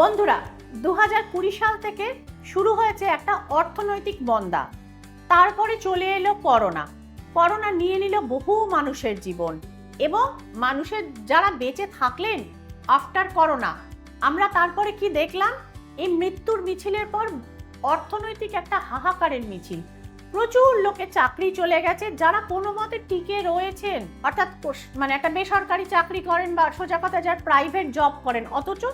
বন্ধুরা দু হাজার কুড়ি সাল থেকে শুরু হয়েছে একটা অর্থনৈতিক মন্দা তারপরে চলে এলো করোনা। করোনা নিয়ে নিল বহু মানুষের জীবন এবং মানুষের যারা বেঁচে থাকলেন আফটার করোনা, আমরা তারপরে কি দেখলাম? এই মৃত্যুর মিছিলের পর অর্থনৈতিক একটা হাহাকারের মিছিল। প্রচুর লোকে চাকরি চলে গেছে, যারা কোনো মতে টিকে রয়েছেন। অর্থাৎ মানে একটা বেসরকারি চাকরি করেন বা সোজা কথা, যার প্রাইভেট জব করেন, অথচ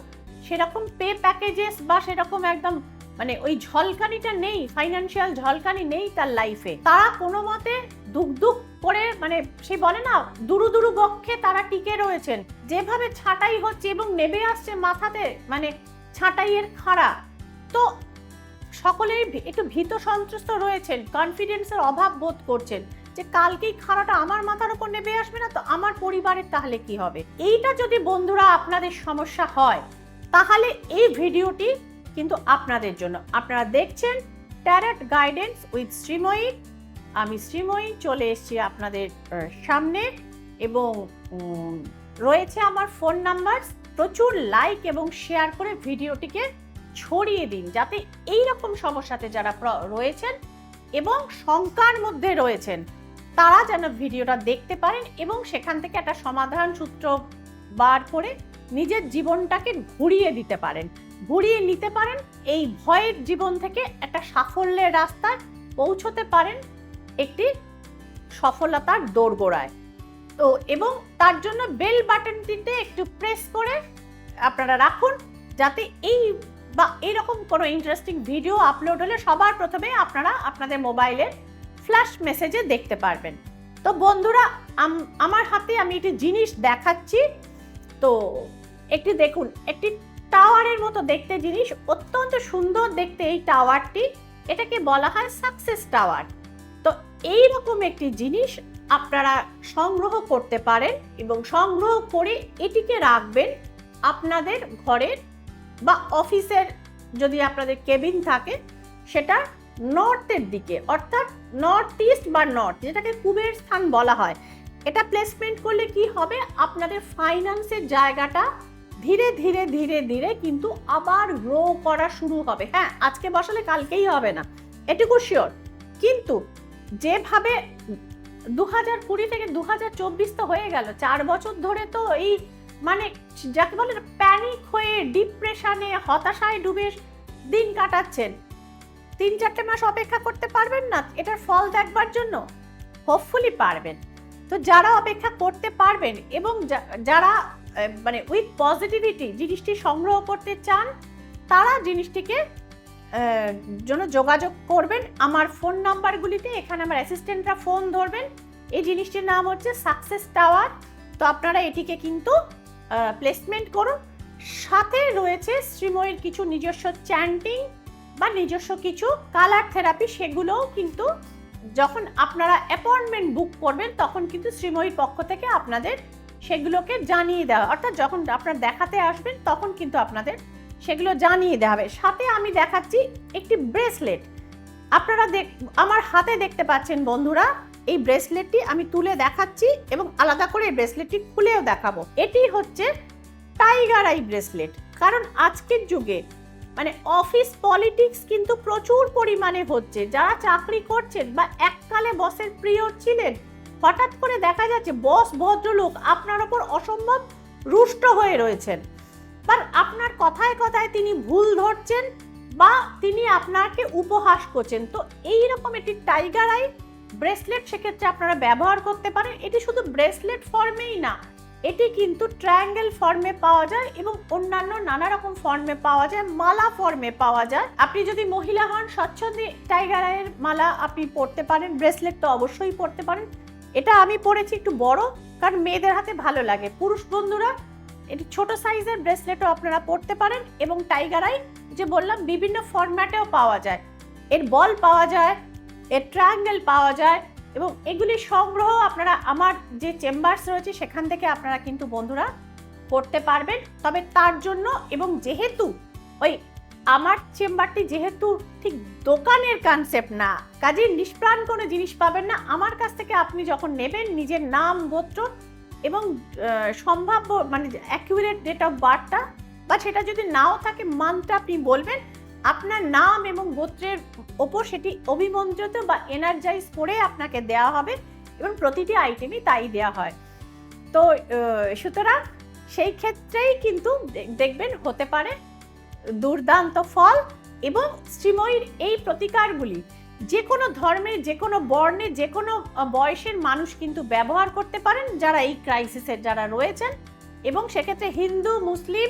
সেরকম পে প্যাকেজেস বা সেরকম একদম মানে ওই ঝলকানিটা নেই ফাইনান্সিয়াল ঝলকানি নেই তার লাইফে তারা কোনো মতে দুক করে মানে সে বলে না, দুরু দুরু বক্ষে তারা টিকে রয়েছেন। যেভাবে ছাঁটাই হচ্ছে এবং নেবে আসছে মাথাতে মানে ছাঁটাইয়ের খাড়া। তো সকলেই একটু ভীত সন্ত্রস্ত রয়েছেন কনফিডেন্সের অভাব বোধ করছেন যে কালকেই খাড়াটা আমার মাথার উপর নেবে আসবে না, তো আমার পরিবারের তাহলে কি হবে? এইটা যদি বন্ধুরা আপনাদের সমস্যা হয় তাহলে এই ভিডিওটি কিন্তু আপনাদের জন্য। আপনারা দেখছেন ট্যারেট গাইডেন্স উইথ শ্রীময়ী আমি শ্রীময়ী চলে এসেছি আপনাদের সামনে এবং রয়েছে আমার ফোন নাম্বার। প্রচুর লাইক এবং শেয়ার করে ভিডিওটিকে ছড়িয়ে দিন যাতে এই রকম সমস্যাতে যারা রয়েছেন এবং শঙ্কার মধ্যে রয়েছেন, তারা যেন ভিডিওটা দেখতে পারেন এবং সেখান থেকে একটা সমাধান সূত্র বার করে নিজের জীবনটাকে ঘুরিয়ে দিতে পারেন। ঘুরিয়ে নিতে পারেন, এই ভয়ের জীবন থেকে একটা সাফল্যের রাস্তায় পৌঁছতে পারেন একটি সফলতার দোরগোড়ায়। তো এবং তার জন্য বেল বাটনটিতে একটু প্রেস করে আপনারা রাখুন, যাতে এই বা এরকম কোনো ইন্টারেস্টিং ভিডিও আপলোড হলে সবার প্রথমে আপনারা আপনাদের মোবাইলে ফ্ল্যাশ মেসেজে দেখতে পারবেন। তো বন্ধুরা, আম- আমার হাতে আমি একটি জিনিস দেখাচ্ছি। তো একটি দেখুন, একটি টাওয়ারের মতো দেখতে জিনিস, অত্যন্ত সুন্দর দেখতে এই টাওয়ারটি। এটাকে বলা হয় সাকসেস টাওয়ার। তো এই রকম একটি জিনিস আপনারা সংগ্রহ করতে পারেন এবং সংগ্রহ করে এটিকে রাখবেন আপনাদের ঘরের বা অফিসের যদি আপনাদের কেবিন থাকে, সেটা নর্থের দিকে, অর্থাৎ নর্থ ইস্ট বা নর্থ, যেটাকে কুবের স্থান বলা হয়। এটা প্লেসমেন্ট করলে কি হবে? আপনাদের ফাইন্যান্সের জায়গাটা ধীরে ধীরে ধীরে ধীরে কিন্তু আবার গ্রো করা শুরু হবে। হ্যাঁ আজকে বসালে কালকেই হবে না। এটুকু শিওর কিন্তু যেভাবে দু হাজার কুড়ি থেকে দু হাজার চব্বিশ তো হয়ে গেল, চার বছর ধরে তো এই মানে যাকে বলে প্যানিক হয়ে ডিপ্রেশনে হতাশায় ডুবে দিন কাটাচ্ছেন। তিন, চারটে মাস অপেক্ষা করতে পারবেন না, এটার ফল দেখবার জন্য? হোপফুলি পারবেন। তো যারা অপেক্ষা করতে পারবেন এবং যারা মানে উইথ পজিটিভিটি জিনিসটি সংগ্রহ করতে চান, তারা জিনিসটিকে জন্য যোগাযোগ করবেন। আমার ফোন নাম্বারগুলিতে এখানে আমার অ্যাসিস্ট্যান্টরা ফোন ধরবেন। এই জিনিসটির নাম হচ্ছে সাকসেস টাওয়ার তো আপনারা এটিকে কিন্তু প্লেসমেন্ট করুন। সাথে রয়েছে শ্রীময়ীর কিছু নিজস্ব চ্যান্টিং বা নিজস্ব কিছু কালার থেরাপি সেগুলোও কিন্তু যখন আপনারা অ্যাপয়েন্টমেন্ট বুক করবেন, তখন কিন্তু শ্রীময়ীর পক্ষ থেকে আপনাদের সেগুলোকে জানিয়ে দেওয়া। অর্থাৎ যখন আপনারা দেখাতে আসবেন, তখন কিন্তু আপনাদের সেগুলো জানিয়ে দেওয়া হবে। সাথে আমি দেখাচ্ছি একটি ব্রেসলেট। আপনারা দেখ, আমার হাতে দেখতে পাচ্ছেন বন্ধুরা, এই ব্রেসলেটটি আমি তুলে দেখাচ্ছি এবং আলাদা করে এই ব্রেসলেটটি খুলেও দেখাবো। এটি হচ্ছে টাইগার আই ব্রেসলেট। কারণ আজকের যুগে মানে অফিস পলিটিক্স কিন্তু প্রচুর পরিমাণে হচ্ছে। যারা চাকরি করছেন বা এককালে বসের প্রিয় ছিলেন হঠাৎ করে দেখা যাচ্ছে বস ভদ্রলোক আপনার ওপর অসম্ভব রুষ্ট হয়ে রয়েছেন। বা আপনার কথায় কথায় তিনি ভুল ধরছেন বা তিনি আপনাকে উপহাস করছেন। তো এই রকম একটি টাইগার আই ব্রেসলেট সেক্ষেত্রে আপনারা ব্যবহার করতে পারেন। এটি শুধু ব্রেসলেট ফর্মেই না, এটি কিন্তু ট্রায়াঙ্গেল ফর্মে পাওয়া যায় এবং অন্যান্য নানা রকম ফর্মে পাওয়া যায়, মালা ফর্মে পাওয়া যায়। আপনি যদি মহিলা হন, স্বচ্ছন্দে টাইগার আয়ের মালা আপনি পরতে পারেন, ব্রেসলেট তো অবশ্যই পরতে পারেন। এটা আমি পরেছি একটু বড়, কারণ মেয়েদের হাতে ভালো লাগে। পুরুষ বন্ধুরা, এটি ছোট সাইজের ব্রেসলেটও আপনারা পরতে পারেন এবং টাইগার আই যে বললাম, বিভিন্ন ফরম্যাটেও পাওয়া যায়। এর বল পাওয়া যায়, এর ট্রায়াঙ্গেল পাওয়া যায় এবং এগুলি সংগ্রহ আপনারা আমার যে চেম্বার্স রয়েছে, সেখান থেকে আপনারা কিন্তু বন্ধুরা করতে পারবেন। তবে তার জন্য এবং যেহেতু ওই আমার চেম্বারটি যেহেতু ঠিক দোকানের কনসেপ্ট না কাজে নিষ্প্রাণ কোনো জিনিস পাবেন না। আমার কাছ থেকে আপনি যখন নেবেন, নিজের নাম, গোত্র এবং সম্ভাব্য মানে অ্যাকিউরেট ডেট অফ বার্থটা বা সেটা যদি নাও থাকে মান্থটা আপনি বলবেন, আপনার নাম এবং গোত্রের ওপর সেটি অভিমন্ত্রিত বা এনার্জাইজ করে আপনাকে দেওয়া হবে এবং প্রতিটি আইটেমই তাই দেওয়া হয়। তো সুতরাং সেই ক্ষেত্রেই কিন্তু দেখবেন হতে পারে। দুর্দান্ত ফল এবং শ্রীময়ীর এই প্রতিকারগুলি যে কোনো ধর্মের যে কোনো বর্ণে যে কোনো বয়সের মানুষ কিন্তু ব্যবহার করতে পারেন যারা এই ক্রাইসিসের যারা রয়েছেন এবং সেক্ষেত্রে হিন্দু, মুসলিম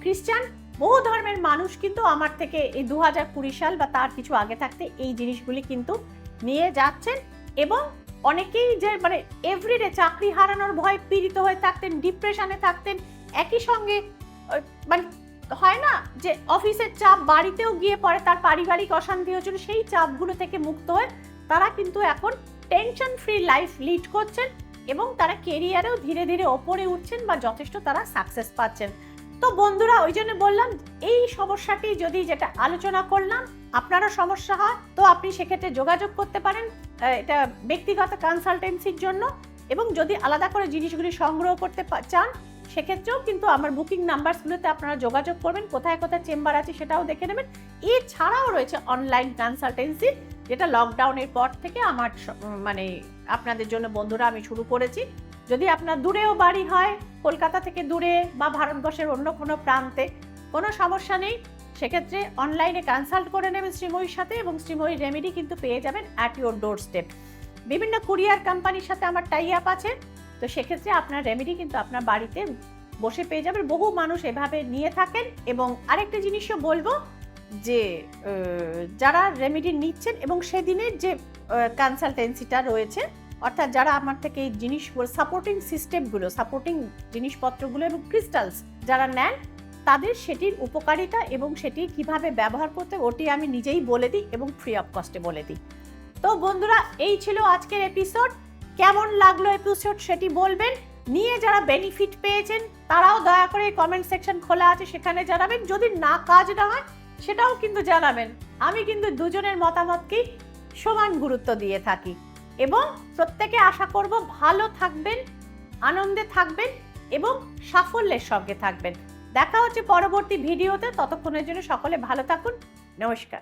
খ্রিস্টান, বহু ধর্মের মানুষ কিন্তু আমার থেকে এই দু হাজার কুড়ি সাল বা তার কিছু আগে থাকতে এই জিনিসগুলি কিন্তু নিয়ে যাচ্ছেন এবং অনেকেই যে মানে এভরিডে চাকরি হারানোর ভয়, পীড়িত হয়ে থাকতেন ডিপ্রেশনে থাকতেন, একই সঙ্গে মানে হয় না যে অফিসের চাপ বাড়িতেও গিয়ে পরে তার পারিবারিক অশান্তি হচ্ছিল সেই চাপগুলো থেকে মুক্ত হয়ে তারা কিন্তু এখন টেনশন ফ্রি লাইফ লিড করছেন এবং তারা কেরিয়ারেও ধীরে ধীরে ওপরে উঠছেন বা যথেষ্ট তারা সাকসেস পাচ্ছেন। তো বন্ধুরা, ওই জন্য বললাম, এই সমস্যাটি যদি যেটা আলোচনা করলাম, আপনারও সমস্যা হয়, তো আপনি সেক্ষেত্রে যোগাযোগ করতে পারেন এটা ব্যক্তিগত কনসালটেন্সির জন্য এবং যদি আলাদা করে জিনিসগুলি সংগ্রহ করতে চান সেক্ষেত্রেও কিন্তু আমার বুকিং নাম্বারসগুলোতে আপনারা যোগাযোগ করবেন, কোথায় কোথায় চেম্বার আছে সেটাও দেখে নেবেন। এছাড়াও রয়েছে অনলাইন কনসালটেন্সি যেটা লকডাউনের পর থেকে আমার মানে আপনাদের জন্য বন্ধুরা আমি শুরু করেছি। যদি আপনার দূরেও বাড়ি হয়, কলকাতা থেকে দূরে বা ভারতবর্ষের অন্য কোনো প্রান্তে কোনো সমস্যা নেই, সেক্ষেত্রে অনলাইনে কনসাল্ট করে নেবেন শ্রীময়ীর সাথে এবং শ্রীময়ীর রেমেডি কিন্তু পেয়ে যাবেন অ্যাট ইউর ডোর স্টেপ বিভিন্ন কুরিয়ার কোম্পানির সাথে আমার টাই আপ আছে। তো সেক্ষেত্রে আপনার রেমেডি কিন্তু আপনার বাড়িতে বসে পেয়ে যাবেন। বহু মানুষ এভাবে নিয়ে থাকেন এবং আরেকটা জিনিসও বলব যে যারা রেমেডি নিচ্ছেন এবং সেদিনের যে কনসালটেন্সিটা রয়েছে, অর্থাৎ যারা আমার থেকে এই জিনিসগুলো সাপোর্টিং সিস্টেমগুলো সাপোর্টিং জিনিসপত্রগুলো এবং ক্রিস্টালস যারা নেন, তাদের সেটির উপকারিতা এবং সেটি কীভাবে ব্যবহার করতে ওটি আমি নিজেই বলে দিই এবং ফ্রি অফ কস্টে বলে দিই। তো বন্ধুরা, এই ছিল আজকের এপিসোড কেমন লাগল এপিসোড সেটি বলবেন। নিয়ে যারা বেনিফিট পেয়েছেন, তারাও দয়া করে কমেন্ট সেকশন খোলা আছে, সেখানে জানাবেন। যদি না কাজ না হয়, সেটাও কিন্তু জানাবেন। আমি কিন্তু দুজনের মতামতকেই সমান গুরুত্ব দিয়ে থাকি। এবং প্রত্যেকে আশা করব ভালো থাকবেন, আনন্দে থাকবেন এবং সাফল্যের সঙ্গে থাকবেন। দেখা হচ্ছে পরবর্তী ভিডিওতে। ততক্ষণের জন্য সকলে ভালো থাকুন। নমস্কার।